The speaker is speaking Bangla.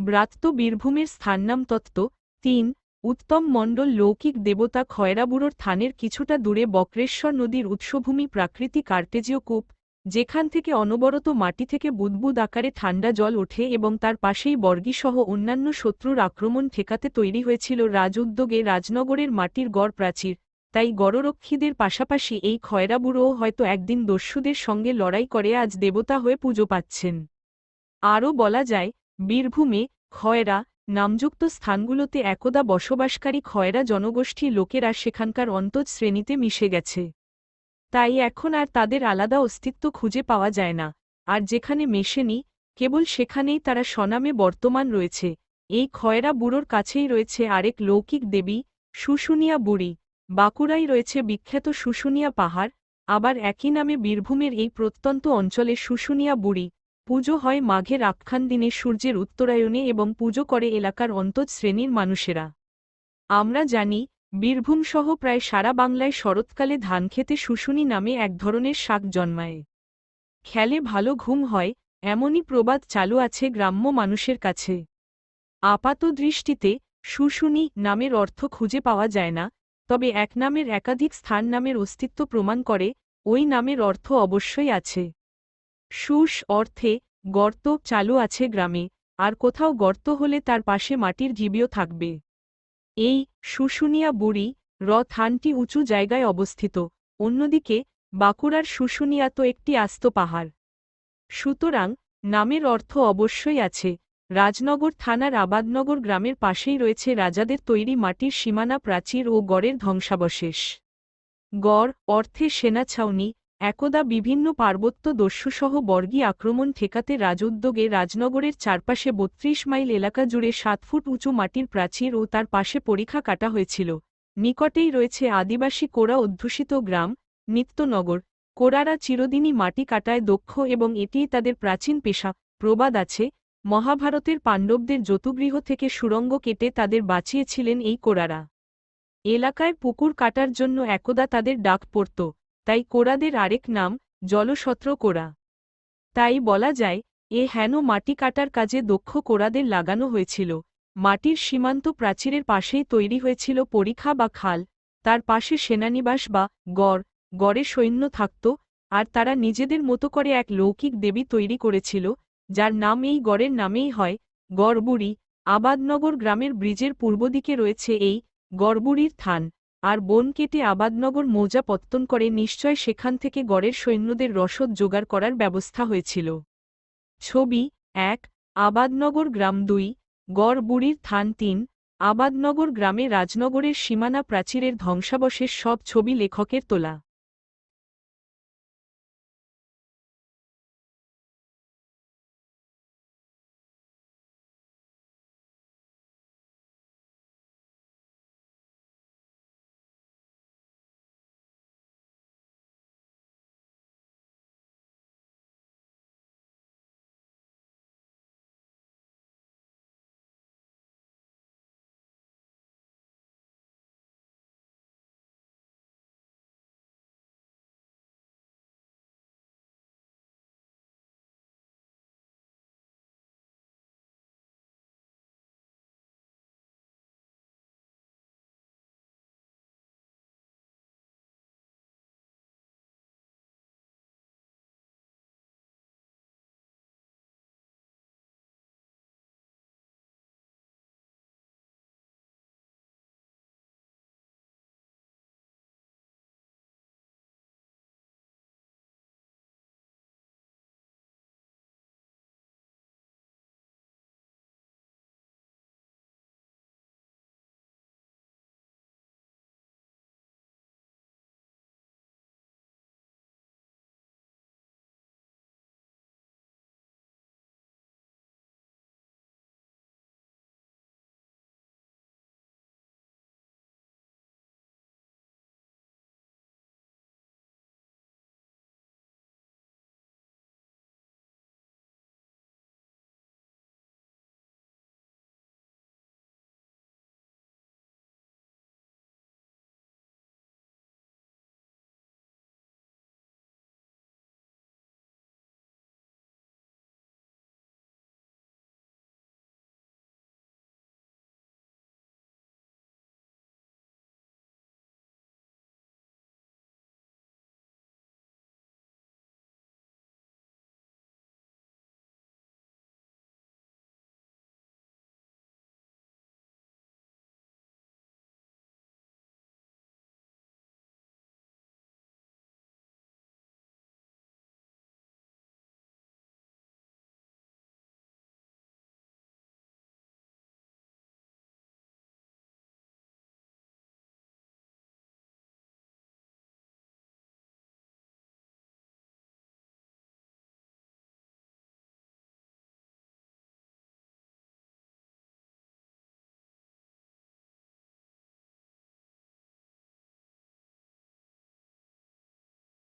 ব্রাত্য বীরভূমের স্থাননাম তত্ত্ব, তিন, উত্তম মণ্ডল লৌকিক দেবতা খয়রাবুড়োর থানের কিছুটা দূরে বক্রেশ্বর নদীর উৎসভূমি প্রাকৃতিক আর্টেজীয় কূপ, যেখান থেকে অনবরত মাটি থেকে বুদবুদ আকারে ঠান্ডা জল ওঠে এবং তার পাশেই বর্গীসহ অন্যান্য শত্রুর আক্রমণ ঠেকাতে তৈরি হয়েছিল রাজ উদ্যোগে রাজনগরের মাটির গড় প্রাচীর, তাই গড়রক্ষীদের পাশাপাশি এই খয়রাবুড়োও হয়তো একদিন দস্যুদের সঙ্গে লড়াই করে আজ দেবতা হয়ে পুজো পাচ্ছেন। আরও বলা যায় বীরভূমে খয়রা নামযুক্ত স্থানগুলোতে একদা বসবাসকারী খয়রা জনগোষ্ঠী লোকেরা সেখানকার অন্তজ শ্রেণীতে মিশে গেছে। তাই এখন আর তাদের আলাদা অস্তিত্ব খুঁজে পাওয়া যায় না। আর যেখানে মেশেনি, কেবল সেখানেই তারা স্বনামে বর্তমান রয়েছে। এই খয়রা বুড়োর কাছেই রয়েছে আরেক লৌকিক দেবী, শুশুনিয়া বুড়ি। বাঁকুড়ায় রয়েছে বিখ্যাত শুশুনিয়া পাহাড়। আবার একই নামে বীরভূমের এই প্রত্যন্ত অঞ্চলে শুশুনিয়া বুড়ি। পুজো হয় মাঘের আখ্যান দিনে সূর্যের উত্তরায়ণে এবং পুজো করে এলাকার অন্তজ শ্রেণির মানুষেরা। আমরা জানি বীরভূম সহ প্রায় সারা বাংলায় শরৎকালে ধানক্ষেতে শুশুনি নামে এক ধরনের শাক জন্মায়। খেলে ভালো ঘুম হয়, এমনই প্রবাদ চালু আছে গ্রাম্য মানুষের কাছে। আপাত দৃষ্টিতে, শুশুনি নামের অর্থ খুঁজে পাওয়া যায় না, তবে এক নামের একাধিক স্থান নামের অস্তিত্ব প্রমাণ করে, ওই নামের অর্থ অবশ্যই আছে। শুষ অর্থে, গর্ত চালু আছে গ্রামে, আর কোথাও গর্ত হলে তার পাশে মাটির জীবিও থাকবে। এই শুশুনিয়া বুড়ি র থানটি উঁচু জায়গায় অবস্থিত, অন্যদিকে বাঁকুড়ার শুশুনিয়া তো একটি আস্ত পাহাড়। সুতরাং নামের অর্থ অবশ্যই আছে, রাজনগর থানার আবাদনগর গ্রামের পাশেই রয়েছে রাজাদের তৈরি মাটির সীমানা প্রাচীর ও গড়ের ধ্বংসাবশেষ। গড় অর্থে সেনা ছাউনি একদা বিভিন্ন পার্বত্য দস্যুসহ বর্গী আক্রমণ ঠেকাতে রাজউদ্যোগে রাজনগরের চারপাশে বত্রিশ মাইল এলাকা জুড়ে সাত ফুট উঁচু মাটির প্রাচীর ও তার পাশে পরীক্ষা কাটা হয়েছিল। নিকটেই রয়েছে আদিবাসী কোরা অধ্যুষিত গ্রাম, নিত্যনগর। কোরারা চিরদিনই মাটি কাটায় দক্ষ এবং এটিই তাদের প্রাচীন পেশা, প্রবাদ আছে। মহাভারতের পাণ্ডবদের যতুগৃহ থেকে সুরঙ্গ কেটে তাদের বাঁচিয়েছিলেন এই কোরারা এলাকায় পুকুর কাটার জন্য একদা তাদের ডাক পড়ত। তাই কোরাদের আরেক নাম, জলসত্র কোরা। তাই বলা যায়, এ হেন মাটি কাটার কাজে দক্ষ কোরাদের লাগানো হয়েছিল। মাটির সীমান্ত প্রাচীরের পাশেই তৈরি হয়েছিল পরীক্ষা বা খাল, তার পাশে সেনানিবাস বা গড়, গড়ে সৈন্য থাকত, আর তারা নিজেদের মতো করে এক লৌকিক দেবী তৈরি করেছিল, যার নাম এই গড়ের নামেই হয়, গড়বুড়ি। আবাদনগর গ্রামের ব্রিজের পূর্বদিকে রয়েছে এই গড়বুড়ির থান। আর বন কেটে আবাদনগর মৌজা পত্তন করে নিশ্চয় সেখান থেকে গড়ের সৈন্যদের রসদ জোগাড় করার ব্যবস্থা হয়েছিল। ছবি, এক, আবাদনগর গ্রাম দুই, গড় বুড়ির থান তিন, আবাদনগর গ্রামে রাজনগরের সীমানা প্রাচীরের ধ্বংসাবশেষ সব ছবি লেখকের তোলা।